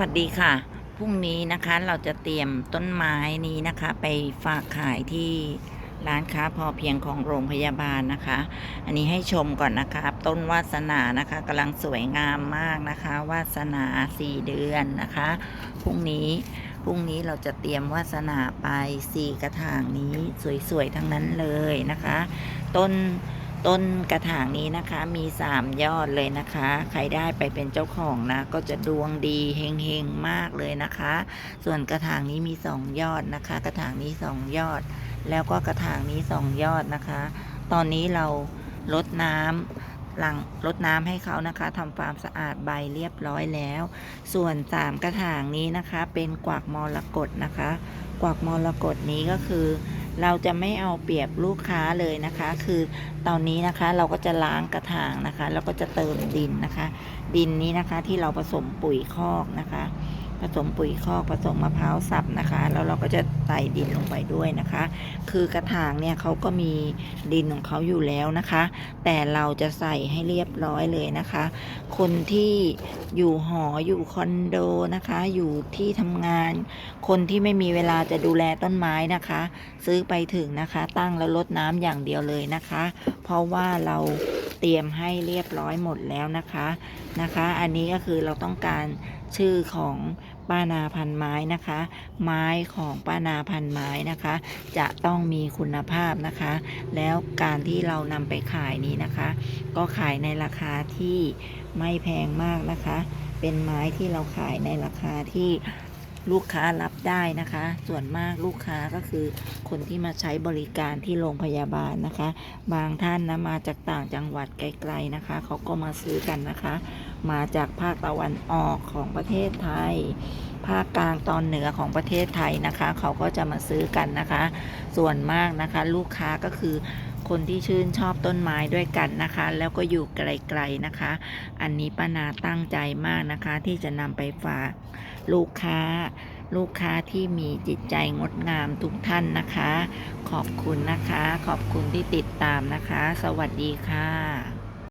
วัสดีค่ะ พรุ่งนี้นะคะเราจะเตรียมต้นไม้นี้นะคะ ไปฝากขายที่ร้านค้าพอเพียงของโรงพยาบาลนะคะ อันนี้ให้ชมก่อนนะคะ ต้นวาสนานะคะกำลังสวยงามมากนะคะ วาสนาสี่เดือนนะคะ พรุ่งนี้พรุ่งนี้เราจะเตรียมวาสนาไปสี่กระถางนี้สวยๆทั้งนั้นเลยนะคะ ต้น ต้นกระถางนี้นะคะ มีสามยอดเลยนะคะ ใครได้ไปเป็นเจ้าของนะ ก็จะดวงดีเฮงๆมากเลยนะคะ ส่วนกระถางนี้มีสองยอดนะคะ กระถางนี้สองยอด แล้วก็กระถางนี้สองยอดนะคะ ตอนนี้เราลดน้ำหลังลดน้ำให้เขานะคะทำความสะอาดใบเรียบร้อยแล้ว ส่วนสามกระถางนี้นะคะ เป็นกวักมรกตนะคะ กวักมรกตนี้ก็คือ เราจะไม่เอาเปรียบลูกค้าเลยนะคะ คือตอนนี้นะคะเราก็จะล้างกระถางนะคะ แล้วก็จะเติมดินนะคะ ดินนี้นะคะที่เราผสมปุ๋ยคอกนะคะ ผสมปุ๋ยคอกผสมมะพร้าวสับนะคะ แล้วเราก็จะใส่ดินลงไปด้วยนะคะ คือกระถางเนี่ยเขาก็มีดินของเขาอยู่แล้วนะคะ แต่เราจะใส่ให้เรียบร้อยเลยนะคะ คนที่อยู่หออยู่คอนโดนะคะ อยู่ที่ทำงาน คนที่ไม่มีเวลาจะดูแลต้นไม้นะคะ ซื้อไปถึงนะคะ ตั้งแล้วลดน้ำอย่างเดียวเลยนะคะ เพราะว่าเราเตรียมให้เรียบร้อยหมดแล้วนะคะนะคะ อันนี้ก็คือเราต้องการชื่อของ ป้านาพันไม้นะคะ ไม้ของป้านาพันไม้นะคะ จะต้องมีคุณภาพนะคะ แล้วการที่เรานำไปขายนี้นะคะ ก็ขายในราคาที่ไม่แพงมากนะคะ เป็นไม้ที่เราขายในราคาที่ ลูกค้ารับได้นะคะ ส่วนมากลูกค้าก็คือคนที่มาใช้บริการที่โรงพยาบาลนะคะ บางท่านนะมาจากต่างจังหวัดไกลๆนะคะเขาก็มาซื้อกันนะคะ มาจากภาคตะวันออกของประเทศไทย ภาคกลางตอนเหนือของประเทศไทยนะคะ เขาก็จะมาซื้อกันนะคะ ส่วนมากนะคะ ลูกค้าก็คือ คนที่ชื่นชอบต้นไม้ด้วยกันนะคะ แล้วก็อยู่ไกลๆนะคะ อันนี้ป้านาตั้งใจมากนะคะ ที่จะนำไปฝากลูกค้า ลูกค้าที่มีจิตใจงดงามทุกท่านนะคะ ขอบคุณนะคะ ขอบคุณที่ติดตามนะคะ สวัสดีค่ะ